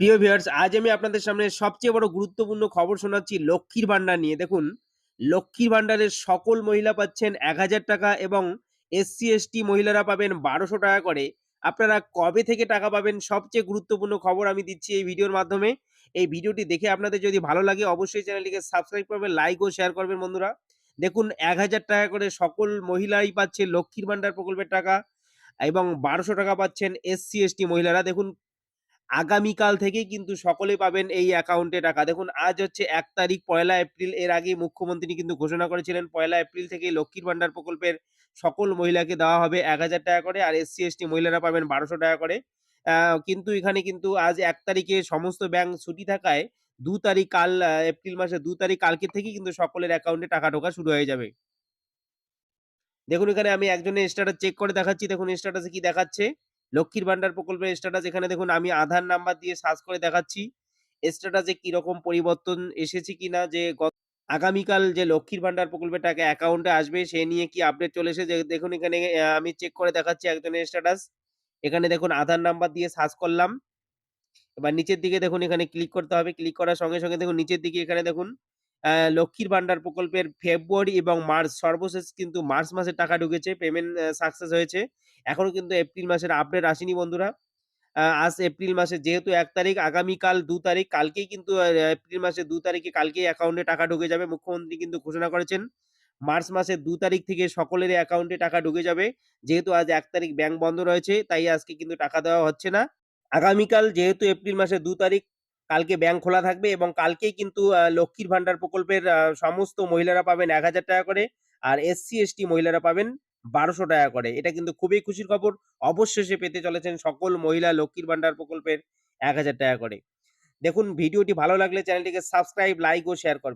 প্রিয় ভিউয়ার্স আজ আমি আপনাদের সামনে সবচেয়ে বড় গুরুত্বপূর্ণ খবর শোনাচ্ছি লক্ষ্মীর ভান্ডার নিয়ে। দেখুন, লক্ষ্মীর ভান্ডারের সকল মহিলা পাচ্ছেন এক হাজার টাকা এবং এসসি এসটি মহিলারা পাবেন বারোশো টাকা করে। আপনারা কবে থেকে টাকা পাবেন সবচেয়ে গুরুত্বপূর্ণ খবর আমি দিচ্ছি এই ভিডিওর মাধ্যমে। এই ভিডিওটি দেখে আপনাদের যদি ভালো লাগে, অবশ্যই চ্যানেলটিকে সাবস্ক্রাইব করবেন, লাইক ও শেয়ার করবেন বন্ধুরা। দেখুন, এক হাজার টাকা করে সকল মহিলাই পাচ্ছে লক্ষ্মীর ভান্ডার প্রকল্পের টাকা এবং বারোশো টাকা পাচ্ছেন এসসি এসটি মহিলারা। দেখুন আগামীকাল থেকেই কিন্তু সকলে পাবেন এই অ্যাকাউন্টে টাকা। দেখুন আজ হচ্ছে এক তারিখ পয়লা এপ্রিল এর আগেই মুখ্যমন্ত্রী কিন্তু ঘোষণা করেছিলেন পয়লা এপ্রিল থেকেই লক্ষ্মীর ভান্ডার প্রকল্পের সকল মহিলাকে দেওয়া হবে ৳১,০০০ করে আর এসসি, এসটি মহিলারা পাবেন ৳১২০০ করে। আ কিন্তু এখানে কিন্তু আজ এক তারিখে সমস্ত ব্যাংক ছুটি থাকায় দু তারিখ কাল এপ্রিল মাসে দু তারিখ কালকে থেকেই কিন্তু সকলের অ্যাকাউন্টে টাকা ঢোকা শুরু হয়ে যাবে। দেখুন এখানে আমি একজনের স্ট্যাটাস চেক করে দেখাচ্ছি। দেখুন স্ট্যাটাসে কি দেখাচ্ছে? লক্ষ্মীর ভান্ডার প্রকল্পের স্ট্যাটাস এখানে দেখুন আমি আধার নাম্বার দিয়ে সার্চ করে দেখাচ্ছি। স্ট্যাটাসে কীরকম পরিবর্তন এসেছে কিনা যে গত আগামীকাল যে লক্ষ্মীর ভান্ডার প্রকল্পের টাকা অ্যাকাউন্টে আসবে সে নিয়ে কি আপডেট চলে এসেছে দেখুন এখানে আমি চেক করে দেখাচ্ছি একজনের স্ট্যাটাস। এখানে দেখুন আধার নাম্বার দিয়ে সার্চ করলাম। এবার নিচের দিকে দেখুন এখানে ক্লিক করতে হবে। ক্লিক করার সঙ্গে, সঙ্গে দেখুন নিচের দিকে এখানে দেখুন লক্ষ্মীর ভান্ডার প্রকল্পের ফেব্রুয়ারি এবং মার্চ সর্বশেষ কিন্তু মার্চ মাসে টাকা ঢুকেছে। পেমেন্ট সাকসেস হয়েছে। এখনও কিন্তু এপ্রিল মাসের আপডেট আসেনি বন্ধুরা। আজ এপ্রিল মাসের যেহেতু এক তারিখ, আগামীকাল দু তারিখ, কালকেই কিন্তু এপ্রিল মাসের দু তারিখে কালকেই অ্যাকাউন্টে টাকা ঢুকে যাবে। মুখ্যমন্ত্রী কিন্তু ঘোষণা করেছেন। মার্চ মাসের দু তারিখ থেকে সকলেরই অ্যাকাউন্টে টাকা ঢুকে যাবে। যেহেতু আজ এক তারিখ ব্যাংক বন্ধ রয়েছে, তাই আজকে কিন্তু টাকা দেওয়া হচ্ছে না। আগামীকাল যেহেতু এপ্রিল মাসের দু তারিখ কালকে ব্যাংক খোলা থাকবে এবং কালকেই কিন্তু লক্ষ্মীর ভান্ডার প্রকল্পের সমস্ত মহিলারা পাবেন ৳১,০০০ করে আর এসসি, এসটি মহিলারা পাবেন ৳১২০০ করে। এটা কিন্তু খুবই খুশির খবর। অবশেষে পেতে চলেছেন সকল মহিলা লক্ষ্মীর ভান্ডার প্রকল্পের ৳১,০০০ করে। দেখুন ভিডিওটি ভালো লাগলে চ্যানেলটিকে সাবস্ক্রাইব, লাইক ও শেয়ার করবেন।